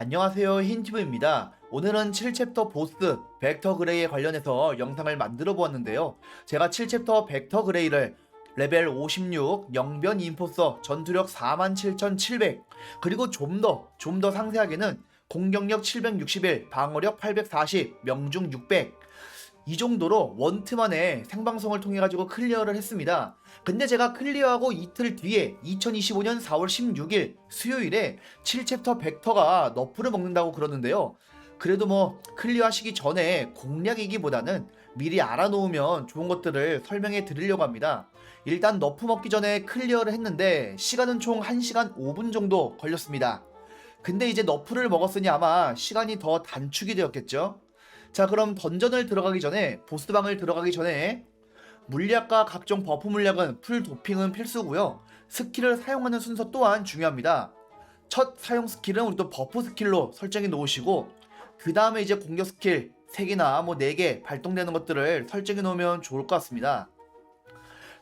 안녕하세요 흰티브입니다. 오늘은 7챕터 보스 벡터 그레이에 관련해서 영상을 만들어 보았는데요. 제가 7챕터 벡터 그레이를 레벨 56 영변 인포서 전투력 47,700 그리고 좀 더 좀 더 상세하게는 공격력 761 방어력 840 명중 600 이 정도로 원트 만에 생방송을 통해 가지고 클리어를 했습니다. 근데 제가 클리어하고 이틀 뒤에 2025년 4월 16일 수요일에 7챕터 벡터가 너프를 먹는다고 그러는데요. 그래도 뭐 클리어하시기 전에 공략이기보다는 미리 알아놓으면 좋은 것들을 설명해 드리려고 합니다. 일단 너프 먹기 전에 클리어를 했는데 시간은 총 1시간 5분 정도 걸렸습니다. 근데 이제 너프를 먹었으니 아마 시간이 더 단축이 되었겠죠? 자 그럼 던전을 들어가기 전에 보스방을 들어가기 전에 물약과 각종 버프 물약은 풀 도핑은 필수고요. 스킬을 사용하는 순서 또한 중요합니다. 첫 사용 스킬은 우리 또 버프 스킬로 설정해 놓으시고 그 다음에 이제 공격 스킬 3개나 뭐 4개 발동되는 것들을 설정해 놓으면 좋을 것 같습니다.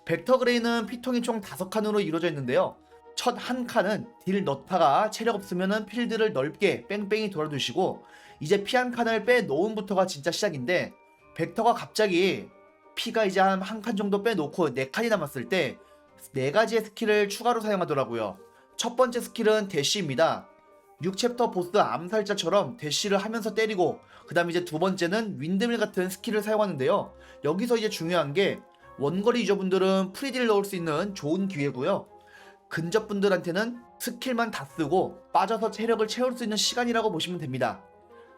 벡터 그레이는 피통이 총 5칸으로 이루어져 있는데요. 첫 한 칸은 딜 넣다가 체력 없으면은 필드를 넓게 뺑뺑이 돌아두시고 이제 피 한 칸을 빼놓음부터가 진짜 시작인데 벡터가 갑자기 피가 이제 한 한 칸 정도 빼놓고 네 칸이 남았을 때 네 가지의 스킬을 추가로 사용하더라고요. 첫 번째 스킬은 대시입니다. 6챕터 보스 암살자처럼 대시를 하면서 때리고 그 다음에 이제 두 번째는 윈드밀 같은 스킬을 사용하는데요. 여기서 이제 중요한 게 원거리 유저분들은 프리딜 넣을 수 있는 좋은 기회고요. 근접분들한테는 스킬만 다 쓰고 빠져서 체력을 채울 수 있는 시간이라고 보시면 됩니다.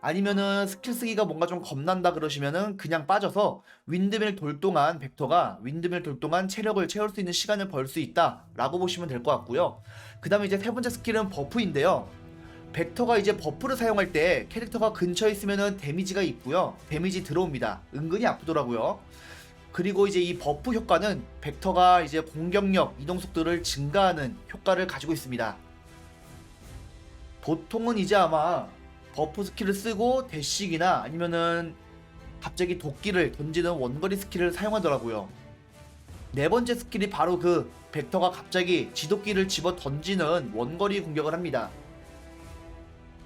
아니면은 스킬 쓰기가 뭔가 좀 겁난다 그러시면은 그냥 빠져서 윈드밀 돌 동안 벡터가 윈드밀 돌 동안 체력을 채울 수 있는 시간을 벌 수 있다라고 보시면 될 것 같고요. 그 다음에 이제 세 번째 스킬은 버프인데요. 벡터가 이제 버프를 사용할 때 캐릭터가 근처에 있으면은 데미지가 있고요. 데미지 들어옵니다. 은근히 아프더라고요. 그리고 이제 이 버프 효과는 벡터가 이제 공격력, 이동 속도를 증가하는 효과를 가지고 있습니다. 보통은 이제 아마 버프 스킬을 쓰고 대식이나 아니면은 갑자기 도끼를 던지는 원거리 스킬을 사용하더라고요. 네 번째 스킬이 바로 그 벡터가 갑자기 지도끼를 집어 던지는 원거리 공격을 합니다.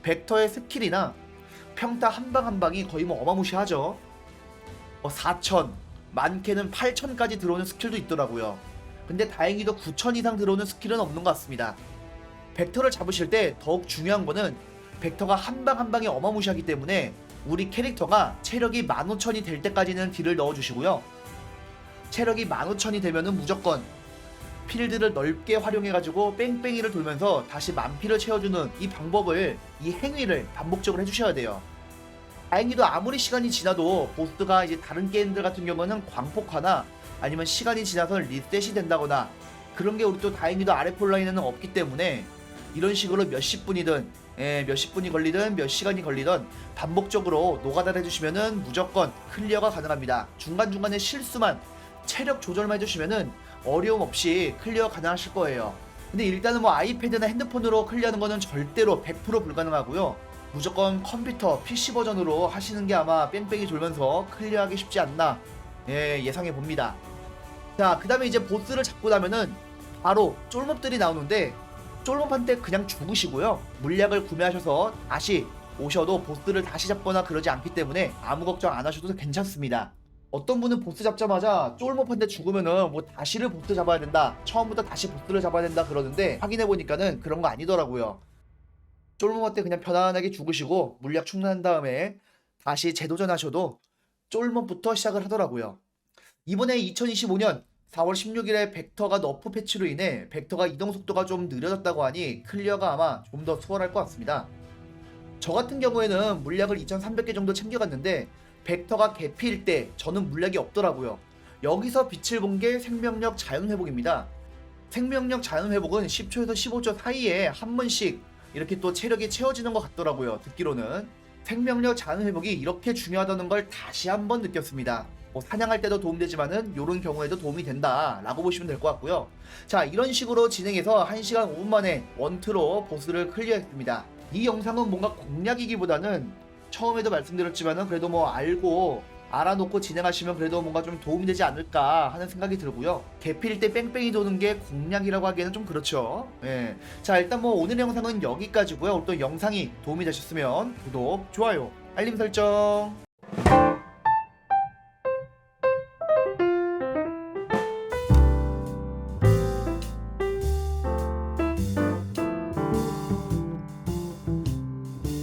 벡터의 스킬이나 평타 한 방 한 방이 거의 뭐 어마무시하죠. 뭐 4천, 많게는 8천까지 들어오는 스킬도 있더라고요. 근데 다행히도 9천 이상 들어오는 스킬은 없는 것 같습니다. 벡터를 잡으실 때 더욱 중요한 거는 벡터가 한 방 한 방이 어마무시하기 때문에 우리 캐릭터가 체력이 15,000이 될 때까지는 딜을 넣어주시고요. 체력이 15,000이 되면은 무조건 필드를 넓게 활용해가지고 뺑뺑이를 돌면서 다시 만피를 채워주는 이 방법을 이 행위를 반복적으로 해주셔야 돼요. 다행히도 아무리 시간이 지나도 보스가 이제 다른 게임들 같은 경우는 광폭화나 아니면 시간이 지나서 리셋이 된다거나 그런 게 우리 또 다행히도 아래 폴라인에는 없기 때문에 이런 식으로 몇십 분이든 예, 몇십 분이 걸리든 몇 시간이 걸리든 반복적으로 노가다를 해주시면은 무조건 클리어가 가능합니다. 중간중간에 실수만 체력 조절만 해주시면은 어려움 없이 클리어 가능하실 거예요. 근데 일단은 뭐 아이패드나 핸드폰으로 클리어하는 거는 절대로 100% 불가능하고요. 무조건 컴퓨터, PC 버전으로 하시는 게 아마 뺑뺑이 돌면서 클리어하기 쉽지 않나 예, 예상해 봅니다. 자, 그 다음에 이제 보스를 잡고 나면은 바로 쫄몹들이 나오는데 쫄몹한테 그냥 죽으시고요. 물약을 구매하셔서 다시 오셔도 보스를 다시 잡거나 그러지 않기 때문에 아무 걱정 안 하셔도 괜찮습니다. 어떤 분은 보스 잡자마자 쫄몹한테 죽으면은 뭐 다시를 보스 잡아야 된다. 처음부터 다시 보스를 잡아야 된다 그러는데 확인해 보니까는 그런 거 아니더라고요. 쫄몹한테 그냥 편안하게 죽으시고 물약 충전한 다음에 다시 재도전하셔도 쫄몹부터 시작을 하더라고요. 이번에 2025년 4월 16일에 벡터가 너프 패치로 인해 벡터가 이동 속도가 좀 느려졌다고 하니 클리어가 아마 좀 더 수월할 것 같습니다. 저 같은 경우에는 물약을 2300개 정도 챙겨갔는데 벡터가 개피일 때 저는 물약이 없더라고요. 여기서 빛을 본 게 생명력 자연회복입니다. 생명력 자연회복은 10초에서 15초 사이에 한 번씩 이렇게 또 체력이 채워지는 것 같더라고요. 듣기로는 생명력 자연회복이 이렇게 중요하다는 걸 다시 한번 느꼈습니다. 뭐 사냥할 때도 도움되지만은 이런 경우에도 도움이 된다라고 보시면 될 것 같고요. 자 이런 식으로 진행해서 1시간 5분 만에 원투로 보스를 클리어했습니다. 이 영상은 뭔가 공략이기보다는 처음에도 말씀드렸지만은 그래도 뭐 알고 알아놓고 진행하시면 그래도 뭔가 좀 도움이 되지 않을까 하는 생각이 들고요. 대필 때 뺑뺑이 도는 게 공략이라고 하기에는 좀 그렇죠. 예. 자, 일단 뭐 오늘 영상은 여기까지고요. 또 영상이 도움이 되셨으면 구독, 좋아요, 알림 설정